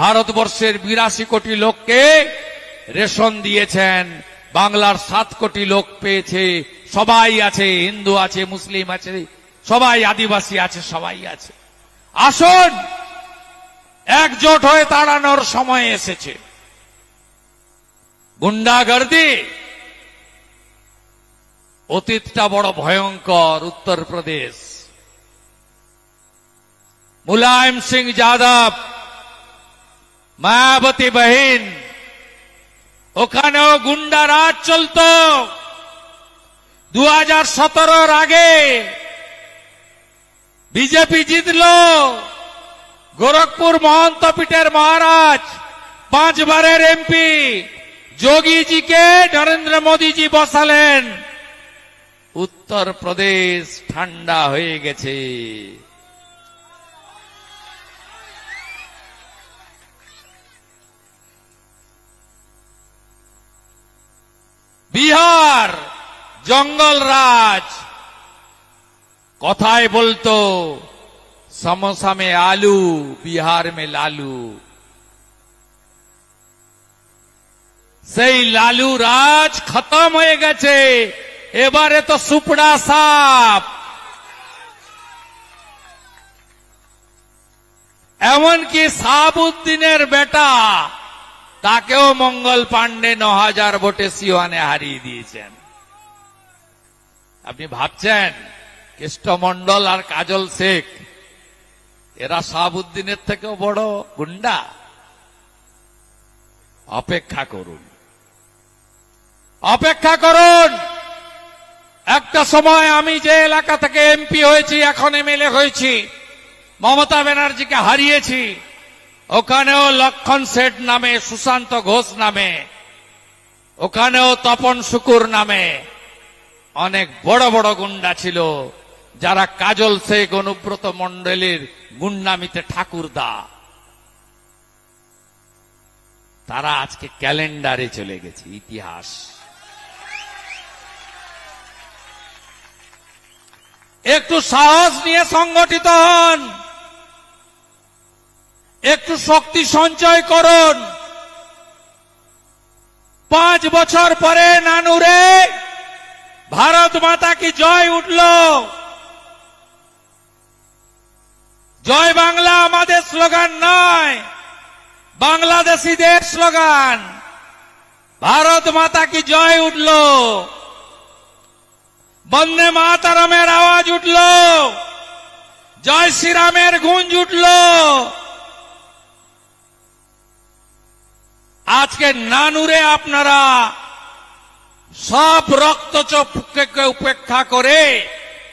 ভারতবর্ষের বিরাশি কোটি লোককে রেশন দিয়েছেন। বাংলার সাত কোটি লোক পেয়েছে। সবাই আছে, হিন্দু আছে, মুসলিম আছে, সবাই আদিবাসী আছে, সবাই আছে। আসুন, একজোট হয়ে তাড়ানোর সময় এসেছে। গুন্ডাগর্দি, অতীতটা বড় ভয়ঙ্কর উত্তরপ্রদেশ। মুলায়ম সিং যাদব মায়াবতী বহিন। ওখানেও গুন্ডা রাজ চলত। দু হাজার সতেরোর আগে বিজেপি জিতল। গোরখপুর মহন্ত পীঠের মহারাজ, পাঁচবারের এমপি যোগীজিকে নরেন্দ্র মোদীজি বসালেন। উত্তরপ্রদেশ ঠান্ডা হয়ে গেছে। বিহার, জঙ্গল রাজ। কথায় বলতো সমোসা মে আলু, বিহার মে লালু। সেই লালু রাজ খতম হয়ে গেছে, এবারে তো সুপড়া সাপ। এমনকি সাহাবুদ্দিনের বেটা তাকেও মঙ্গল পাণ্ডে ন হাজার ভোটে সিওয়ানে হারিয়ে দিয়েছেন। আপনি ভাবছেন কৃষ্ণমন্ডল আর কাজল শেখ, এরা শাহাবুদ্দিনের থেকেও বড় গুন্ডা? অপেক্ষা করুন। অপেক্ষা করুন! একটা সময় আমি যে এলাকা থেকে এমপি হয়েছি, এখন এমএলএ হয়েছি, মমতা ব্যানার্জিকে হারিয়েছি। ওখানেও লক্ষণ শেঠ নামে, সুশান্ত ঘোষ নামে, ওখানেও তপন শুকুর নামে। অনেক বড় বড় গুন্ডা ছিল, যারা কাজল শেখ অনুব্রত মন্ডলীর গুন্ডামিতে ঠাকুরদা। তারা আজকে ক্যালেন্ডারে চলে গেছে, ইতিহাস। একটু সাহস নিয়ে সংগঠিত হন। একটু শক্তি সঞ্চয় করুন। পাঁচ বছর পরে নানুরে ভারত মাতা কি জয় উঠল? জয় বাংলা আমাদের স্লোগান নয় বাংলাদেশিদের স্লোগান। ভারত মাতা কি জয় উঠল? বন্দে মাতারামের আওয়াজ উঠল। জয় শ্রীরামের গুঞ্জ উঠল। আজকে নানুরে আপনারা সব রক্তচপকে উপেক্ষা করে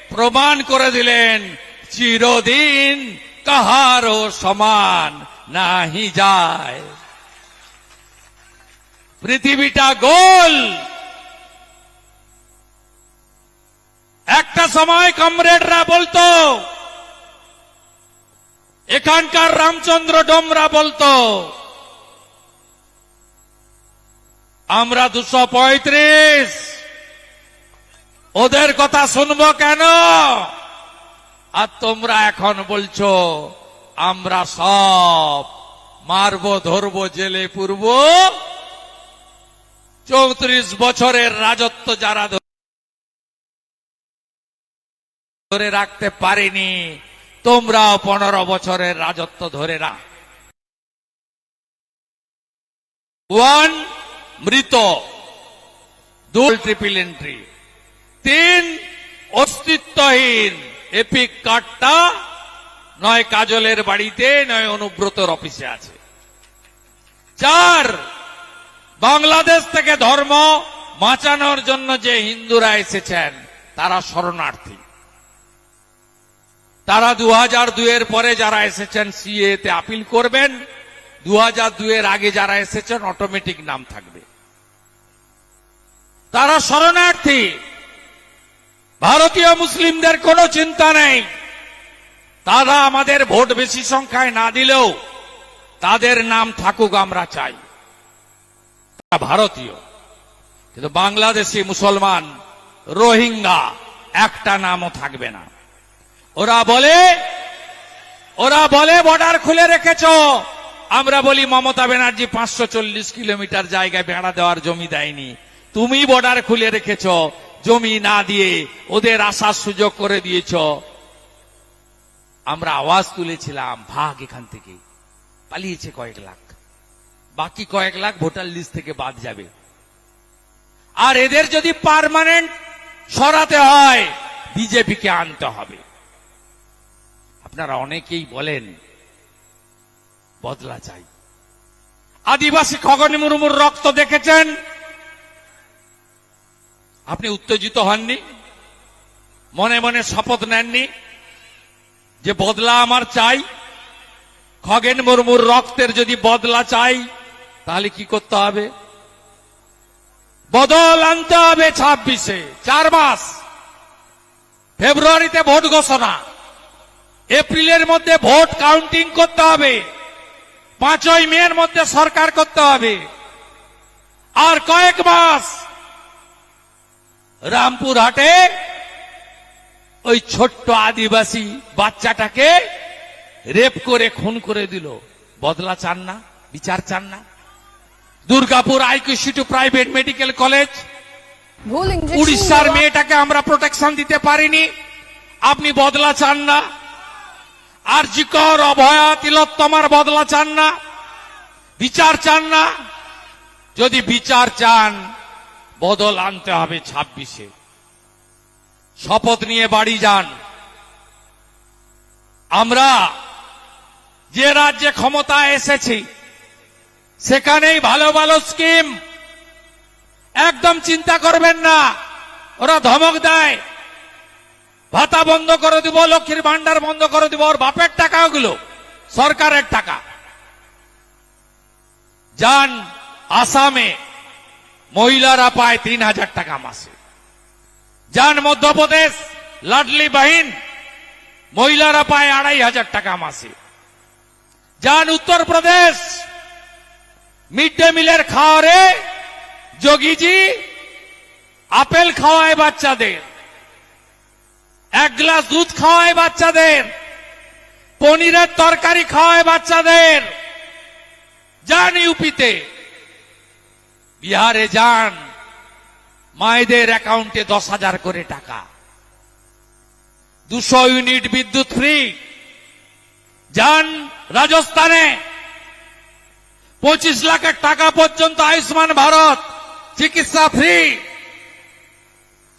প্রমাণ করে দিলেন, চিরদিন কাহারও সমান নাহি যায়। পৃথিবীটা গোল। একটা সময় কমরেডরা বলতো, এখানকার রামচন্দ্র ডোমরা বলতো আমরা দুশো পঁয়ত্রিশ। ওদের কথা শুনব কেন? আর তোমরা এখন বলছো, আমরা সব মারবো, ধরবো, জেলে পুরব। চৌত্রিশ বছরের রাজত্ব যারা ধরে রাখতে পারিনি, তোমরাও পনেরো বছরের রাজত্ব ধরে রাখ। ওয়ান মৃত দুল ট্রিপল এন্ট্রি তিন অস্তিত্বহীন এপিক কার্ডটা নয় কাজলের বাড়িতে, নয় অনুব্রতর অফিসে আছে। চার, বাংলাদেশ থেকে ধর্ম বাঁচানোর জন্য যে হিন্দুরা এসেছেন, তারা শরণার্থী। তারা দু হাজার দুয়ের পরে যারা এসেছেন, সিএ তে আপিল করবেন দু হাজার দুয়ের আগে যারা এসেছেন অটোমেটিক নাম থাকবে। তারা শরণার্থী। ভারতীয় মুসলিমদের কোনো চিন্তা নেই। তারা আমাদের ভোট বেশি সংখ্যায় না দিলেও তাদের নাম থাকুক আমরা চাই। তারা ভারতীয়, কিন্তু বাংলাদেশি মুসলমান, রোহিঙ্গা, একটা নামও থাকবে না। ওরা বলে ওরা বলে, বর্ডার খুলে রেখেছ। আমরা বলি, মমতা ব্যানার্জি পাঁচশো চল্লিশ কিলোমিটার জায়গায় বেড়া দেওয়ার জমি দেয়নি। তুমি বর্ডার খুলে রেখেছ, জমি না দিয়ে ওদের আসার সুযোগ করে দিয়েছ। আমরা আওয়াজ তুলেছিলাম, ভাগ এখান থেকে। পালিয়েছে কয়েক লাখ। বাকি কয়েক লাখ ভোটার লিস্ট থেকে বাদ যাবে। আর এদের যদি পার্মানেন্ট সরাতে হয়, বিজেপিকে আনতে হবে। আপনারা অনেকেই বলেন, বদলা চাই। আদিবাসী খগন মুরমুর রক্ত দেখেছেন? আপনি উত্তেজিত হননি? মনে মনে শপথ নেননি যে বদলা আমার চাই? খগেন মুর্মুর রক্তের যদি বদলা চাই, তাহলে কি করতে হবে? বদল আনতে হবে ছাব্বিশে, চার মাস। ফেব্রুয়ারিতে ভোট ঘোষণা। এপ্রিলের মধ্যে ভোট কাউন্টিং করতে হবে। পাঁচই মের মধ্যে সরকার করতে হবে। আর কয়েক মাস রামপুর হাটে ওই ছোট্ট আদিবাসী বাচ্চাটাকে রেপ করে খুন করে দিল। বদলা চান না বিচার চান না। Durgapur IQC to private medical college. উড়িষ্যার মেয়েটাকে আমরা প্রোটেকশন দিতে পারিনি। আপনি বদলা চান না। আর জিকর অভয়া তিলোত্তমার বদলা চান না। বিচার চান না। যদি বিচার চান বদল আনতে হবে ছাব্বিশে। শপথ নিয়ে বাড়ি যান। আমরা যে রাজ্যে ক্ষমতায় এসেছি, সেখানেই ভালো ভালো স্কিম। একদম চিন্তা করবেন না, ওরা ধমক দেয়। ভাতা বন্ধ করে দিব, লক্ষ্মীর ভান্ডার বন্ধ করে দিব, ওর বাপের টাকা ওগুলো, সরকারের টাকা। যান আসামে। মহিলারা পায় তিন হাজার টাকা মাসে। যান মধ্যপ্রদেশ, লাডলি বাহিন, মহিলারা পায় আড়াই হাজার টাকা মাসে। যান উত্তরপ্রদেশ, মিড ডে মিলের খাওয়ারে যোগীজি আপেল খাওয়ায় বাচ্চাদের। এক গ্লাস দুধ খাওয়ায় বাচ্চাদের। পনিরের তরকারি খাওয়ায় বাচ্চাদের। যান ইউপিতে বিহারে যান। মায়েদের অ্যাকাউন্টে দশ হাজার করে টাকা। দুশো ইউনিট বিদ্যুৎ ফ্রি। যান রাজস্থানে। পঁচিশ লাখের টাকা পর্যন্ত আয়ুষ্মান ভারত। চিকিৎসা ফ্রি।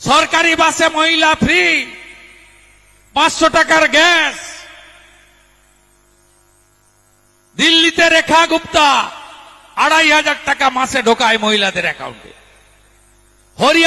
সরকারি বাসে মহিলা ফ্রি। পাঁচশো টাকার গ্যাস। দিল্লিতে রেখা গুপ্তা। আড়াই হাজার টাকা মাসে ঢোকায় মহিলাদের অ্যাকাউন্টে।